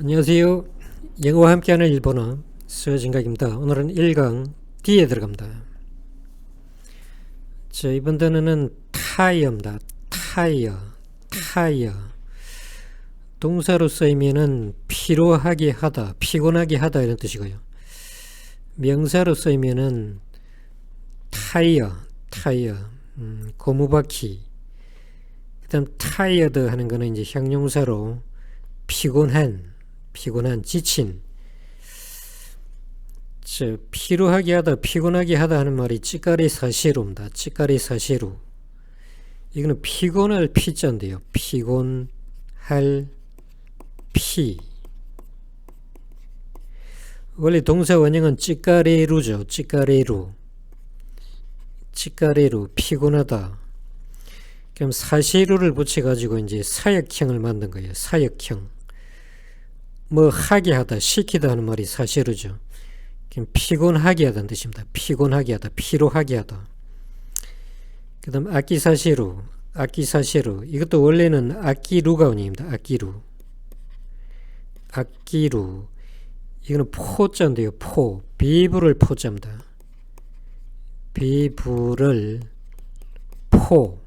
안녕하세요. 영어와 함께하는 일본어 수진각입니다. 오늘은 1강 D에 들어갑니다. 자, 이번 단어는 타이어입니다. 타이어, 타이어. 동사로 쓰이면은 피로하게 하다, 피곤하게 하다 이런 뜻이고요. 명사로 쓰이면은 타이어, 타이어, 음, 고무바퀴. 그다음 타이어드 하는 거는 이제 형용사로 피곤한, 피곤한, 지친. 저 피로하게 하다, 피곤하게 하다 하는 말이 찌까리 사시로입니다. 찌까리 사시로. 이거는 피곤할 피자인데요. 피곤할 피. 원래 동사 원형은 찌까리루죠. 찌까리루. 찌까리루. 피곤하다. 그럼 사시루를 붙여가지고 이제 사역형을 만든 거예요. 사역형. 뭐 하게 하다, 시키다 하는 말이. 그럼 피곤하게 하다는 뜻입니다. 피곤하게 하다, 피로하게 하다. 그 다음 아끼사시루, 아끼사시루. 이것도 원래는 아끼루가 원입니다. 아끼루. 아끼루. 이거는 포자인데요. 포. 비부를 포자입니다. 비부를 포.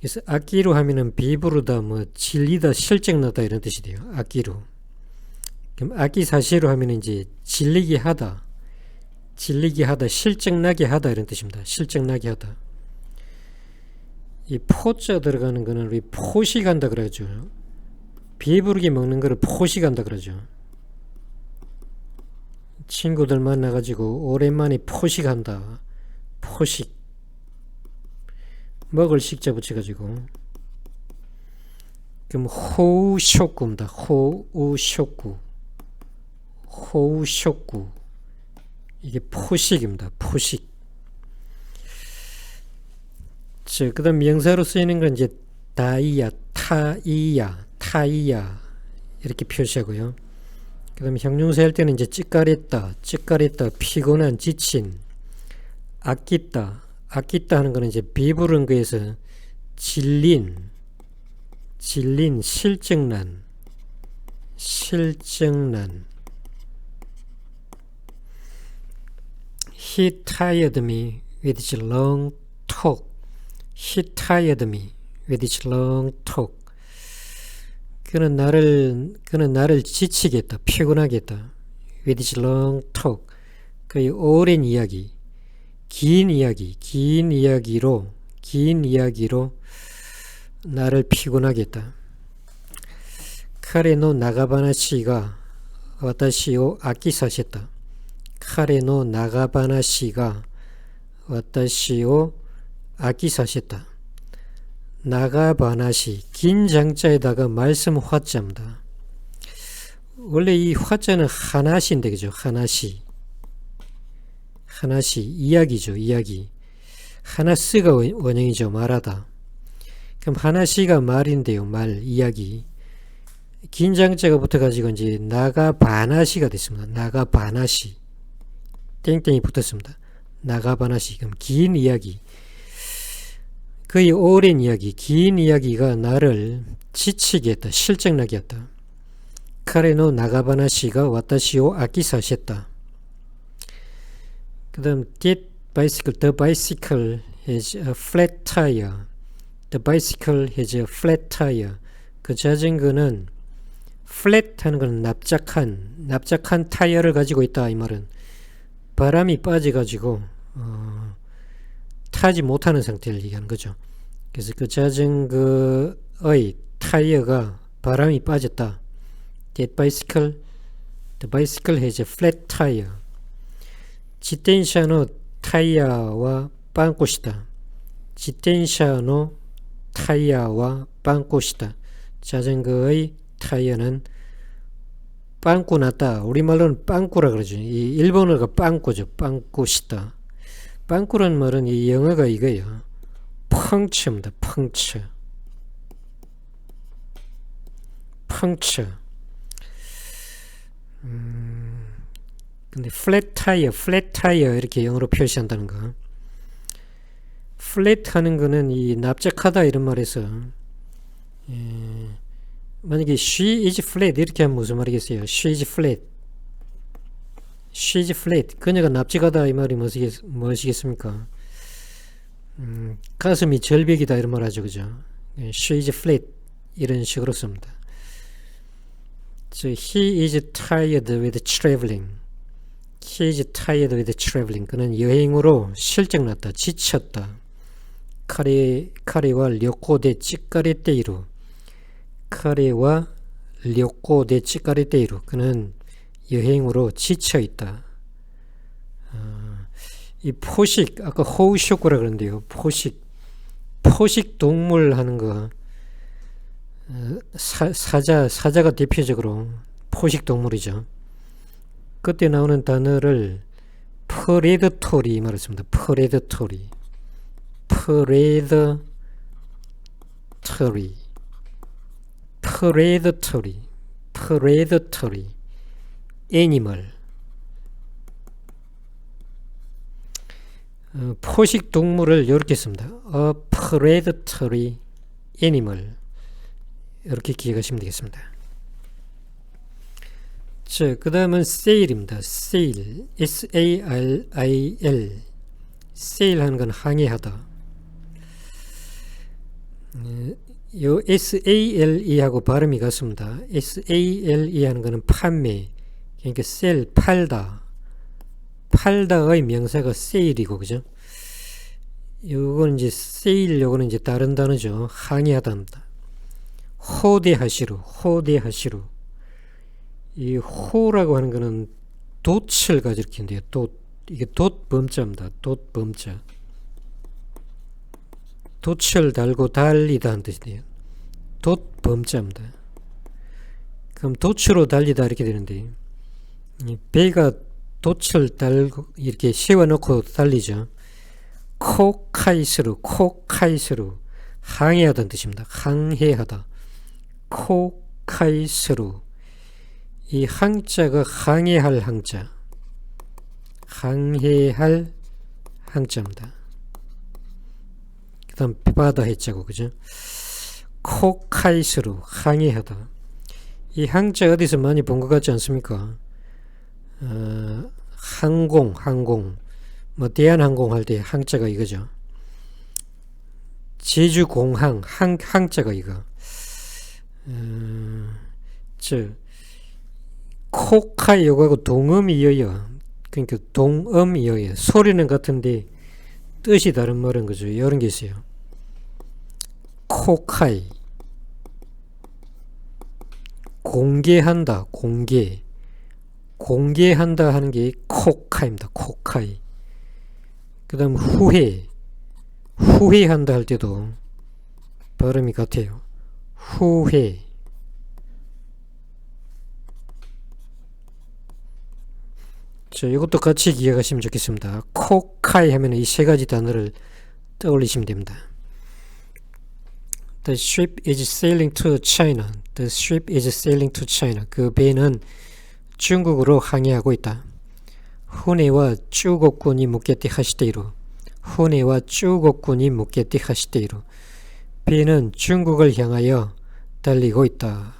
그래서 아끼루 하면은 비부르다, 뭐 질리다, 실증나다 이런 뜻이 돼요. 아끼루. 그럼 아끼사시로 하면 이제 질리게 하다, 질리게 하다, 실증나게 하다 이런 뜻입니다. 실증나게 하다. 이 포자 들어가는 거는 우리 포식한다 그러죠. 배부르게 먹는 거를 포식한다 그러죠. 친구들 만나가지고 오랜만에 포식한다. 포식. 먹을 식자 붙여가지고. 그럼 호우쇼구입니다. 호우쇼구. 호우쇼구. 이게 포식입니다. 포식. 자, 그 다음 명사로 쓰이는 건 이제 다이야, 타이야, 타이야. 이렇게 표시하고요. 그 다음 형용사 할 때는 이제 찌까렸다, 찌까렸다, 피곤한, 지친, 아끼다, 아끼다 하는 거는 이제 비부른 거에서 질린, 질린, 실증난, 실증난. He tired me with his long talk. He tired me with his long talk. 그는 나를 그는 나를. 피곤하게 했다. with his long talk. 그의 오랜 이야기, 긴 이야기, 긴 이야기로 긴 이야기로 나를 피곤하게 했다. 彼の長話が私を飽きさせた。彼の長話が私を飽きさせた。長話、긴 장자에다가 말씀 화자입니다. 원래 이 화자는 하나시인데 그죠? 하나시. 하나시 이야기죠. 이야기. 하나씨가 원형이죠. 말하다. 그럼 하나씨가 말인데요. 말, 이야기. 긴장자가 붙어가지고 이제 나가 바나시가 됐습니다. 나가 바나시. 땡땡이 붙었습니다. 나가 바나시. 그럼 긴 이야기. 그의 오랜 이야기, 긴 이야기가 나를 지치게 했다. 실증나게 했다. 카레노 나가바나시가 왔다시오 아키사시다 그 다음 get bicycle, the bicycle has a flat tire. The bicycle has a flat tire. 그 자전거는 flat 하는 건 납작한, 납작한 타이어를 가지고 있다 이 말은 바람이 빠져가지고 어, 타지 못하는 상태를 얘기하는 거죠. 그래서 그 자전거의 타이어가 바람이 빠졌다. That bicycle, the bicycle has a flat tire. 지텐샤노 타이어와 빵꽃이다. 지텐샤노 타이어와 빵꽃이다. 자전거의 타이어는 빵꾸 났다. 우리말로는 빵꾸라 그러죠. 이 일본어가 빵꾸죠. 빵꾸시다. 빵꾸란 말은 이 영어가 이거예요. 펑츠입니다. 펑츠. 펑츠. 음, 근데 플랫 타이어, 플랫 타이어 이렇게 영어로 표시한다는 거. 플랫 하는 거는 이 납작하다 이런 말에서 예, 만약에 she is flat 이렇게 하면 무슨 말이겠어요? she is flat. she is flat. 그녀가 납작하다 이 말이 무엇이겠, 무엇이겠습니까? 음, 가슴이 절벽이다 이런 말 하죠. 그죠? she is flat. 이런 식으로 씁니다. So he is tired with traveling. Tired with traveling. 그는 여행으로 실증났다. 지쳤다. 카레, 카레와 료코데 찌까레테이루. 카레와 료코데 찌까레테이루. 그는 여행으로 지쳐있다. 아, 이 포식, 아까 호우쇼크라 그러는데요. 포식. 포식 동물 하는 거. 어, 사, 사자, 사자가 대표적으로 포식 동물이죠. 그때 나오는 단어를 프레드토리 말했습니다. 프레드토리. 프레드토리. 프레드토리. 프레드토리. 애니멀. 어, 포식 동물을 이렇게 씁니다. A predatory animal. 이렇게 기억하시면 되겠습니다. 자, 그 다음은 sail입니다. sail, S-A-R-I-L. sail 하는 건 항해하다. 어, 요 S-A-L-E하고 발음이 같습니다. S-A-L-E 하는 것은 판매, 그러니까 sell, 팔다. 팔다의 명사가 sail이고, 그죠? 요거는 이제 sail, 요거는 이제 다른 단어죠. 항해하다입니다. 호대하시루, 호대하시루. 이 호라고 하는 거는 돛을 가지키는데요. 돛. 이게 돛 범자입니다. 돛 범자. 돛을 달고 달리다 한 뜻이에요. 돛 범자입니다. 그럼 돛으로 달리다 이렇게 되는데 배가 돛을 달고 이렇게 세워놓고 달리죠. 코카이스루, 코카이스루 항해하다는 뜻입니다. 항해하다. 코카이스루 이 항자가 항해할 항자 항해할 항자입니다. 그 다음 바다 해자고 그죠? 코카이스루 항해하다 이 항자 어디서 많이 본 것 같지 않습니까? 어, 항공 항공 뭐 대한항공 할 때 항자가 이거죠. 제주공항 항, 항자가 이거 음, 저 코카 요거하고 동음이 이어요. 그러니까 동음이 이어요. 소리는 같은데 뜻이 다른 말인 거죠. 이런 게 있어요. 코카이 공개한다. 공개 공개한다 하는 게 코카입니다. 코카이 그 다음 후회 후회한다 할 때도 발음이 같아요. 후회 자, 이것도 같이 기억하시면 좋겠습니다. 코 카이 하면 이 세 가지 단어를 떠올리시면 됩니다. The ship is sailing to China. The ship is sailing to China. 그 배는 중국으로 항해하고 있다. 후네와 중국군이 묵게티 하시테이로. 후네와 중국군이 묵게티 하시테이로. 배는 중국을 향하여 달리고 있다.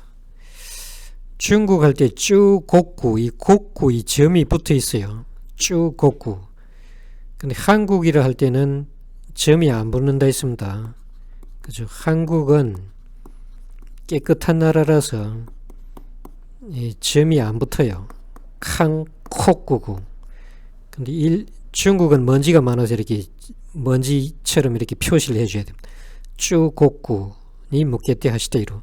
중국 할 때 쭈곡구 이 곡구 이 점이 붙어 있어요. 쭈곡구. 근데 한국이라 할 때는 점이 안 붙는다 했습니다. 그죠? 한국은 깨끗한 나라라서 이 점이 안 붙어요. 칸콕구구. 근데 일, 중국은 먼지가 많아서 이렇게 먼지처럼 이렇게 표시를 해줘야 됩니다. 쭈곡구니 묵게때 하시대로.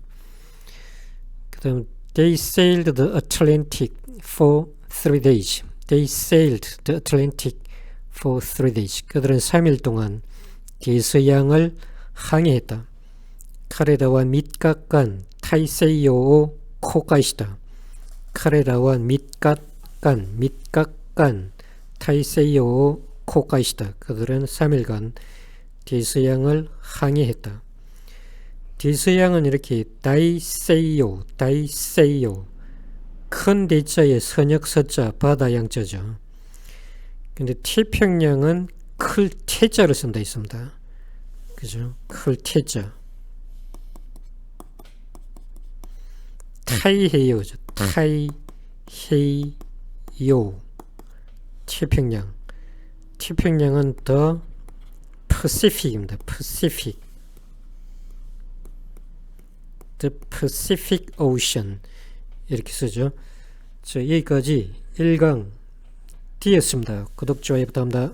그 다음 They sailed the Atlantic for three days. They sailed the Atlantic for three days. 그들은 3일 동안 대서양을 항해했다. 카레라와 밑각간 타이세이오 코가이시다. 카레라와 밑각간 밑각간 타이세이오 코가이시다. 그들은 3일간 대서양을 항해했다. 대서양은 이렇게 다이세이오, 다이세이오 큰 대자에 선역 서자 바다 양자죠. 근데 태평양은 클 태자를 쓴다 있습니다. 그죠? 클 태자. 타이헤이오죠. 타이헤이오. 태평양. 태평양은 더 Pacific입니다. Pacific. The Pacific Ocean. 이렇게 쓰죠. 자, 여기까지 1강 D였습니다. 구독, 좋아요 부탁합니다.